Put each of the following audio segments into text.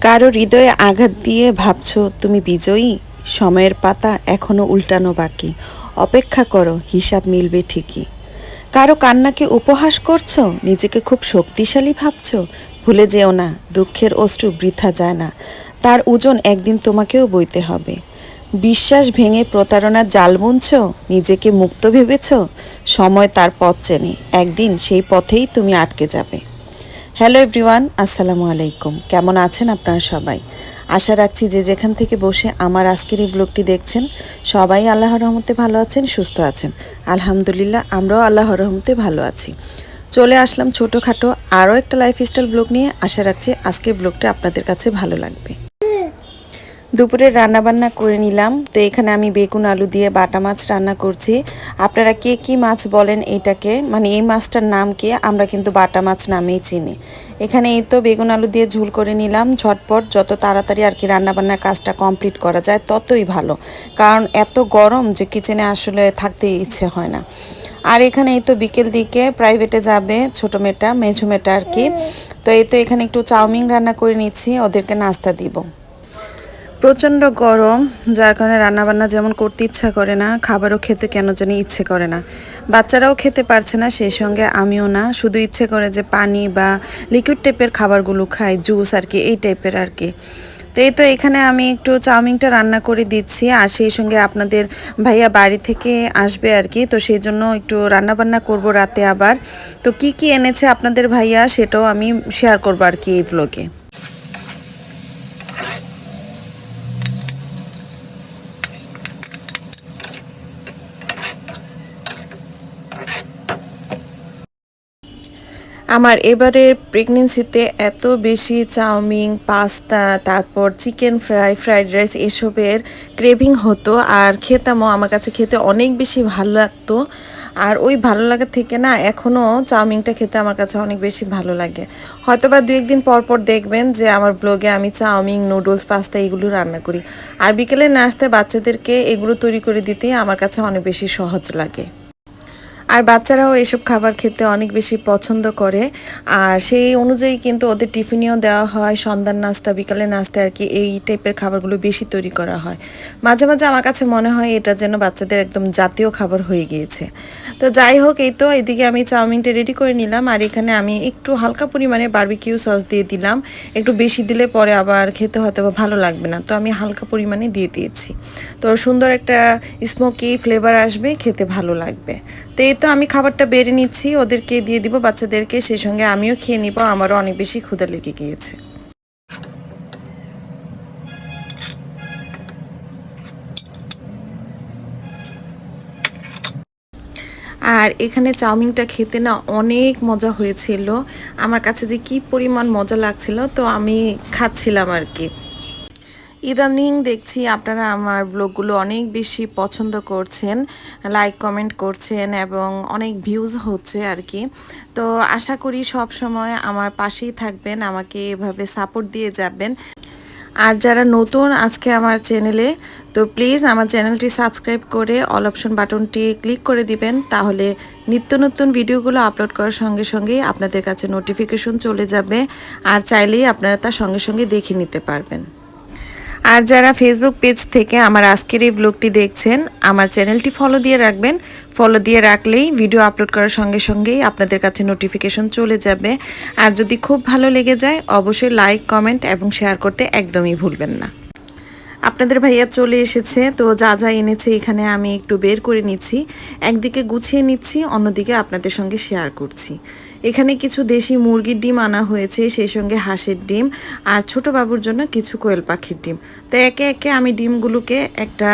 কারও হৃদয়ে আঘাত দিয়ে ভাবছ তুমি বিজয়ী? সময়ের পাতা এখনও উল্টানো বাকি। অপেক্ষা করো, হিসাব মিলবে ঠিকই। কারও কান্নাকে উপহাস করছ? নিজেকে খুব শক্তিশালী ভাবছ? ভুলে যেও না, দুঃখের অশ্রু বৃথা যায় না। তার ওজন একদিন তোমাকেও বইতে হবে। বিশ্বাস ভেঙে প্রতারণার জাল বুনছ নিজেকে মুক্ত ভেবেছ? সময় তার পথ চেনে। একদিন সেই পথেই তুমি আটকে যাবে। হ্যালো এভরিওয়ান, আসসালামু আলাইকুম। কেমন আছেন আপনারা সবাই? আশা রাখছি যে যেখান থেকে বসে আমার আজকের এই ব্লগটি দেখছেন, সবাই আল্লাহর রহমতে ভালো আছেন, সুস্থ আছেন। আলহামদুলিল্লাহ, আমরাও আল্লাহর রহমতে ভালো আছি। চলে আসলাম ছোটোখাটো আরও একটা লাইফস্টাইল ব্লগ নিয়ে। আশা রাখছি আজকের ব্লগটা আপনাদের কাছে ভালো লাগবে। দুপুরে রান্না বান্না করে নিলাম। তো এখানে আমি বেগুন, আলু দিয়ে বাটা মাছ রান্না করছি। আপনারা কে কি মাছ বলেন এটাকে? মানে এই মাছটার নাম কি? আমরা কিন্তু বাটা মাছ নামেই চিনি। এখানে এই তো বেগুন, আলু দিয়ে ঝুল করে নিলাম। ঝটপট যত তাড়াতাড়ি আর কি রান্নাবান্নার কাজটা কমপ্লিট করা যায়, ততই ভালো। কারণ এত গরম যে কিচেনে আসলে থাকতে ইচ্ছে হয় না। আর এখানে এই তো বিকেল দিকে প্রাইভেটে যাবে ছোটো মেয়েটা, মেঝো মেয়েটা আর কি। তো এই তো এখানে একটু চাউমিন রান্না করে নিচ্ছি, ওদেরকে নাস্তা দিব। প্রচণ্ড গরম, যার কারণে রান্নাবান্না যেমন করতে ইচ্ছা করে না, খাবারও খেতে কেন জানি ইচ্ছে করে না। বাচ্চারাও খেতে পারছে না, সেই সঙ্গে আমিও না। শুধু ইচ্ছে করে যে পানি বা লিকুইড টাইপের খাবারগুলো খাই জুস আর কি, এই টাইপের আর কি। তো এই তো এখানে আমি একটু চাউমিনটা রান্না করে দিচ্ছি, আর সেই সঙ্গে আপনাদের ভাইয়া বাড়ি থেকে আসবে আর কি, তো সেই জন্য একটু রান্নাবান্না করব রাতে আবার। তো কি কি এনেছে আপনাদের ভাইয়া, সেটাও আমি শেয়ার করব আর কি এই ব্লগে আমার এবারের প্রেগনেন্সিতে এত বেশি চাউমিন, পাস্তা, তারপর চিকেন ফ্রাই ফ্রাইড রাইস এসবের ক্রেভিং হতো। আর খেতামও, আমার কাছে খেতে অনেক বেশি ভালো লাগতো। আর ওই ভালো লাগার থেকে না এখনও চাউমিনটা খেতে আমার কাছে অনেক বেশি ভালো লাগে। হয়তো বা দু একদিন পর পর দেখবেন যে আমার ব্লগে আমি চাউমিন নুডলস পাস্তা এগুলো রান্না করি। আর বিকেলে নাস্তায় বাচ্চাদেরকে এগুলো তৈরি করে দিতেই আমার কাছে অনেক বেশি সহজ লাগে। আর বাচ্চারাও এসব খাবার খেতে অনেক বেশি পছন্দ করে। আর সেই অনুযায়ী কিন্তু ওদের টিফিনেও দেওয়া হয়, সন্ধ্যার নাস্তা বিকালে নাস্তা আর কি এই টাইপের খাবারগুলো বেশি তৈরি করা হয়। মাঝে মাঝে আমার কাছে মনে হয় এটা যেন বাচ্চাদের একদম জাতীয় খাবার হয়ে গিয়েছে। তো যাই হোক, এই তো এদিকে আমি চাউমিনটা রেডি করে নিলাম আর এখানে আমি একটু হালকা পরিমাণে বার্বিকিউ সস দিয়ে দিলাম। একটু বেশি দিলে পরে আবার খেতে হয়তো বা ভালো লাগবে না, তো আমি হালকা পরিমাণে দিয়ে দিয়েছি। তো সুন্দর একটা স্মোকি ফ্লেভার আসবে, খেতে ভালো লাগবে। তো এই তো আমি খাবারটা বেড়ে নিচ্ছি, ওদেরকে দিয়ে দিব, বাচ্চাদেরকে, সেই সঙ্গে আমিও খেয়ে নিব, আমারও অনেক বেশি ক্ষুদা লেগে গিয়েছে। আর এখানে চাউমিনটা খেতে না অনেক মজা হয়েছিল। আমার কাছে যে কি পরিমাণ মজা লাগছিল, তো আমি খাচ্ছিলাম আর কি। ইদানিং দেখছি আপনারা আমার ব্লগগুলো অনেক বেশি পছন্দ করছেন লাইক কমেন্ট করছেন এবং অনেক ভিউজ হচ্ছে আর কি। তো আশা করি সব সময় আমার পাশেই থাকবেন, আমাকে এভাবে সাপোর্ট দিয়ে যাবেন। আর যারা নতুন আজকে আমার চ্যানেলে তো প্লিজ আমার চ্যানেলটি সাবস্ক্রাইব করে অল অপশন বাটনটি ক্লিক করে দিবেন, তাহলে নিত্য নতুন ভিডিওগুলো আপলোড করার সঙ্গে সঙ্গেই আপনাদের কাছে নোটিফিকেশন চলে যাবে, আর চাইলেই আপনারা তার সঙ্গে সঙ্গে দেখে নিতে পারবেন। আর যারা ফেসবুক পেজ থেকে আমার আজকের এই ব্লগটি দেখছেন, আমার চ্যানেলটি ফলো দিয়ে রাখবেন। ফলো দিয়ে রাখলেই ভিডিও আপলোড করার সঙ্গে সঙ্গেই আপনাদের কাছে নোটিফিকেশন চলে যাবে। আর যদি খুব ভালো লেগে যায়, অবশ্যই লাইক কমেন্ট এবং শেয়ার করতে একদমই ভুলবেন না। আপনাদের ভাইয়া চলে এসেছে, তো যা যা এনেছে এখানে আমি একটু বের করে নিচ্ছি। একদিকে গুছিয়ে নিচ্ছি, অন্যদিকে আপনাদের সঙ্গে শেয়ার করছি। এখানে কিছু দেশি মুরগির ডিম আনা হয়েছে, সেই সঙ্গে হাঁসের ডিম আর ছোট বাবুর জন্য কিছু কোয়েল পাখির ডিম। তো একে একে আমি ডিমগুলোকে একটা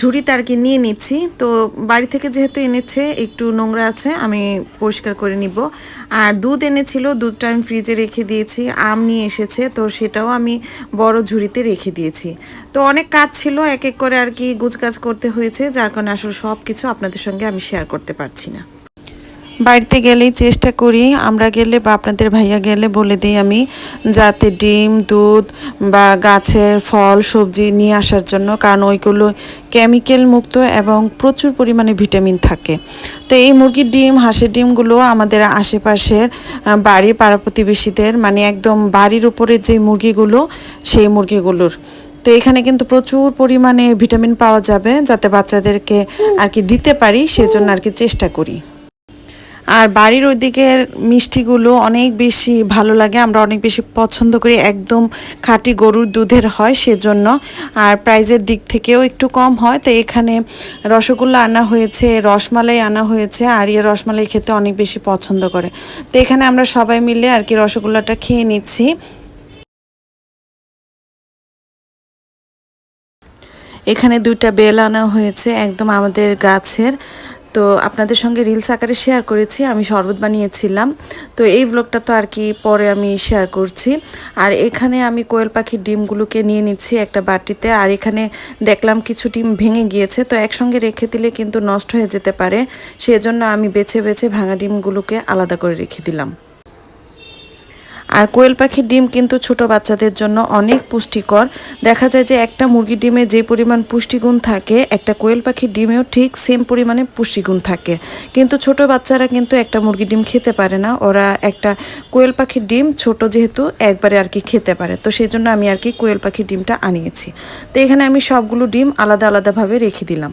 ঝুড়িতে আর কি নিয়ে নিচ্ছি। তো বাড়ি থেকে যেহেতু এনেছে, একটু নোংরা আছে, আমি পরিষ্কার করে নিব। আর দুধ এনেছিল, দুধটা আমি ফ্রিজে রেখে দিয়েছি। আম নিয়ে এসেছে, তো সেটাও আমি বড় ঝুড়িতে রেখে দিয়েছি। তো অনেক কাজ ছিল, এক এক করে আর কি গুজগাছ করতে হয়েছে, যার কারণে আসলে সব কিছু আপনাদের সঙ্গে আমি শেয়ার করতে পারছি না। বাড়িতে গেলেই চেষ্টা করি। আমরা গেলে বা আপনাদের ভাইয়া গেলে বলে দিই আমি যাতে ডিম, দুধ বা গাছের ফল, সবজি নিয়ে আসার জন্য, কারণ ওইগুলো কেমিক্যাল মুক্ত এবং প্রচুর পরিমাণে ভিটামিন থাকে। তো এই মুরগির ডিম, হাঁসের ডিমগুলো আমাদের আশেপাশের বাড়ির পাড়া প্রতিবেশীদের মানে একদম বাড়ির উপরে যে মুরগিগুলো, সেই মুরগিগুলোর। তো এখানে কিন্তু প্রচুর পরিমাণে ভিটামিন পাওয়া যাবে, যাতে বাচ্চাদেরকে আর কি দিতে পারি, সেজন্য আর কি চেষ্টা করি। আর বাড়ির ওইদিকের মিষ্টিগুলো অনেক বেশি ভালো লাগে, আমরা অনেক বেশি পছন্দ করি। একদম খাঁটি গরুর দুধের হয় সেজন্য। আর প্রাইজের দিক থেকেও একটু কম হয়। তো এখানে রসগোল্লা আনা হয়েছে, রসমালাই আনা হয়েছে, আর ইয়ে রসমালাই খেতে অনেক বেশি পছন্দ করে। তো এখানে আমরা সবাই মিলে আর কি রসগোল্লাটা খেয়ে নিচ্ছি। এখানে দুইটা বেল আনা হয়েছে একদম আমাদের গাছের। তো আপনাদের সঙ্গে রিলস আকারে শেয়ার করেছি, আমি শরবত বানিয়েছিলাম। তো এই ব্লগটা তো আর কি পরে আমি শেয়ার করছি। আর এখানে আমি কোয়েল পাখির ডিমগুলোকে নিয়ে নিচ্ছি একটা বাটিতে। আর এখানে দেখলাম কিছু ডিম ভেঙে গিয়েছে, তো একসঙ্গে রেখে দিলে কিন্তু নষ্ট হয়ে যেতে পারে। সেজন্য আমি বেছে বেছে ভাঙা ডিমগুলোকে আলাদা করে রেখে দিলাম। আর কোয়েল পাখির ডিম কিন্তু ছোট বাচ্চাদের জন্য অনেক পুষ্টিকর। দেখা যায় যে একটা মুরগির ডিমে যে পরিমাণ পুষ্টিগুণ থাকে, একটা কোয়েল পাখির ডিমেও ঠিক সেম পরিমাণে পুষ্টিগুণ থাকে। কিন্তু ছোট বাচ্চারা কিন্তু একটা মুরগির ডিম খেতে পারে না। ওরা একটা কোয়েল পাখির ডিম ছোট যেহেতু একবারে আর কি খেতে পারে। তো সেই জন্য আমি আর কি কোয়েল পাখির ডিমটা আনিয়েছি। তো এখানে আমি সবগুলো ডিম আলাদা আলাদাভাবে রেখে দিলাম।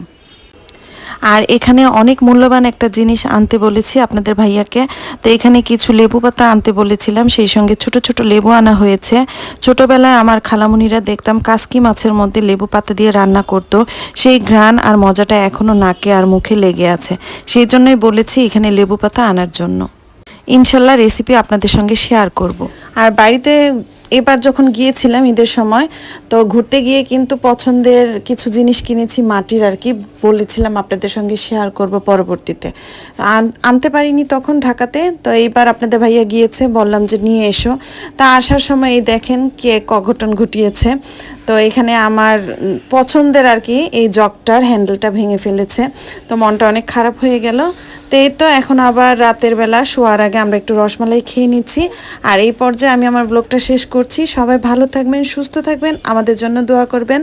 আর এখানে অনেক মূল্যবান একটা জিনিস আনতে বলেছি আপনাদের ভাইয়াকে। তো এখানে কিছু লেবু পাতা আনতে বলেছিলাম, সেই সঙ্গে ছোট ছোট লেবু আনা হয়েছে। ছোটবেলায় আমার খালামুনিরা দেখতাম কাসকি মাছের মধ্যে লেবু পাতা দিয়ে রান্না করত। সেই ঘ্রাণ আর মজাটা এখনও নাকে আর মুখে লেগে আছে। সেই জন্যই বলেছি এখানে লেবু পাতা আনার জন্য। ইনশাল্লাহ রেসিপি আপনাদের সঙ্গে শেয়ার করব। আর বাড়িতে এবার যখন গিয়েছিলাম ঈদের সময়, তো ঘুরতে গিয়ে কিন্তু পছন্দের কিছু জিনিস কিনেছি মাটির আর কি, বলেছিলাম আপনাদের সঙ্গে শেয়ার করব পরবর্তীতে। আন- আনতে পারিনি তখন ঢাকাতে, তো এইবার আপনাদের ভাইয়া গিয়েছে, বললাম যে নিয়ে এসো। তা আসার সময় এই দেখেন কে অঘটন ঘটিয়েছে। তো এখানে আমার পছন্দের আর কি এই জগটার হ্যান্ডেলটা ভেঙে ফেলেছে। তো মনটা অনেক খারাপ হয়ে গেল। তো এই তো এখন আবার রাতের বেলা শোয়ার আগে আমরা একটু রসমালাই খেয়ে নিচ্ছি। আর এই পর্যায়ে আমি আমার ব্লগটা শেষ করছি। সবাই ভালো থাকবেন, সুস্থ থাকবেন। আমাদের জন্য দোয়া করবেন।